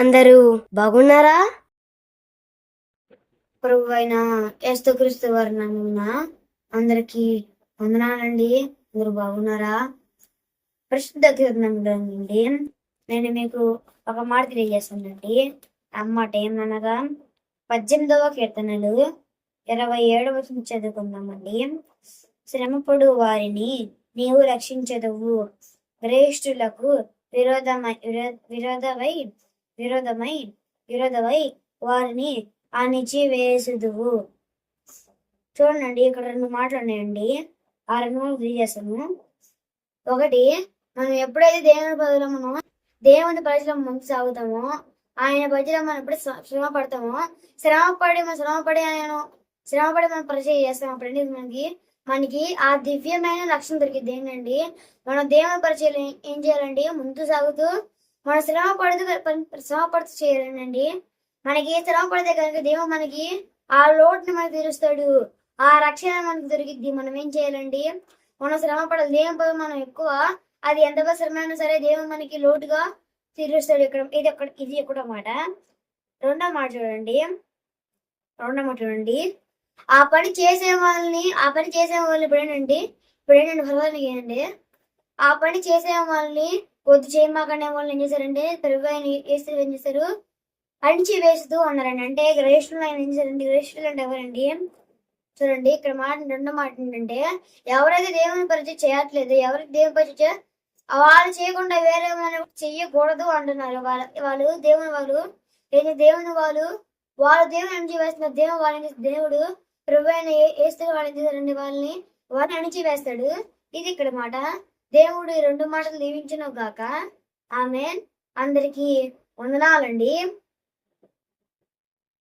అందరూ బాగున్నారా? ప్రభు అయిన క్రీస్తు వారి నామమున అందరికి వందనాలండి. అందరూ బాగున్నారా? ప్రసిద్ధ కీర్తనండి నుండి నేను మీకు ఒక మాట తెలియజేస్తానండి. ఆ మాట ఏమనగా పద్దెనిమిదవ కీర్తనలు ఇరవై ఏడవ చదువుకుందామండి. శ్రమపడు వారిని నీవు రక్షించదవు. శ్రేష్ఠులకు విరోధమై విరో- విరోధమై విరోధమై విరోధమై వారిని అణిచివేసుదువు. చూడండి ఇక్కడ రెండు మాటలు ఉన్నాయండి. ఆ రెండు మాటలు చేస్తాము ఒకటి మనం ఎప్పుడైతే దేవుని బదులు మనం దేవుని పరిచయం ముందు సాగుతామో ఆయన పరిచయం మనం ఎప్పుడు శ్రమ పడతామో శ్రమ పడి మనం శ్రమ పడి ఆయన శ్రమ పడి మనం పరిచయం చేస్తాం. అప్పుడండి మనకి మనకి ఆ దివ్యమైన లక్ష్యం దొరికింది ఏంటండి మనం దేవుని పరిచయం ఏం చేయాలండి ముందు సాగుతూ మన శ్రమ పడుతూ శ్రమ పడుతూ చేయాలండి. మనకి శ్రమ పడితే కనుక దేవుడు మనకి ఆ లోటుని మనకు తీరుస్తాడు. ఆ రక్షణ మనకు దొరికిద్ది. మనం ఏం చేయాలండి? మనం శ్రమ పడాలి దేవుని మనం ఎక్కువ అది ఎంత పెద్ద శ్రమ అయినా సరే దేవుడు మనకి లోటుగా తీరుస్తాడు. ఇక్కడ ఇది ఒక ఇది ఒకటో మాట రెండో మాట చూడండి. రెండో మాట చూడండి. ఆ పని చేసే వాళ్ళని ఆ పని చేసే వాళ్ళు ఇప్పుడేనండి ఇప్పుడేనండి ఇప్పుడు ఏంటంటే ఏంటండి ఆ పని చేసే వాళ్ళని వద్దు చేయమాకనే వాళ్ళు ఏం చేశారంటే త్వరగా వేస్తే ఏం చేశారు? అణిచి వేస్తూ ఉన్నారండి. అంటే గ్రహిష్ఠులు ఆయన ఏం చేశారండి గ్రహిష్ఠులు అంటే ఎవరండి? చూడండి ఇక్కడ మాట రెండో మాట ఏంటంటే ఎవరైతే దేవుని పరిచయం చేయట్లేదు ఎవరికి దేవుని పరిచయం వాళ్ళు చేయకుండా వేరే మనం చెయ్యకూడదు అంటున్నారు. వాళ్ళ వాళ్ళు దేవుని వాళ్ళు ఏంటి దేవుని వాళ్ళు వాళ్ళ దేవుని అణిచి వేస్తున్నారు. దేవుని వాళ్ళని దేవుడు ప్రభు ఆయన వేస్తే వాళ్ళని చేశారండి వాళ్ళని వాళ్ళని అణిచి వేస్తాడు. ఇది ఇక్కడ మాట. దేవుడు ఈ రెండు మాటలు దీవించను గాక. ఆమె అందరికీ వందనాలండి.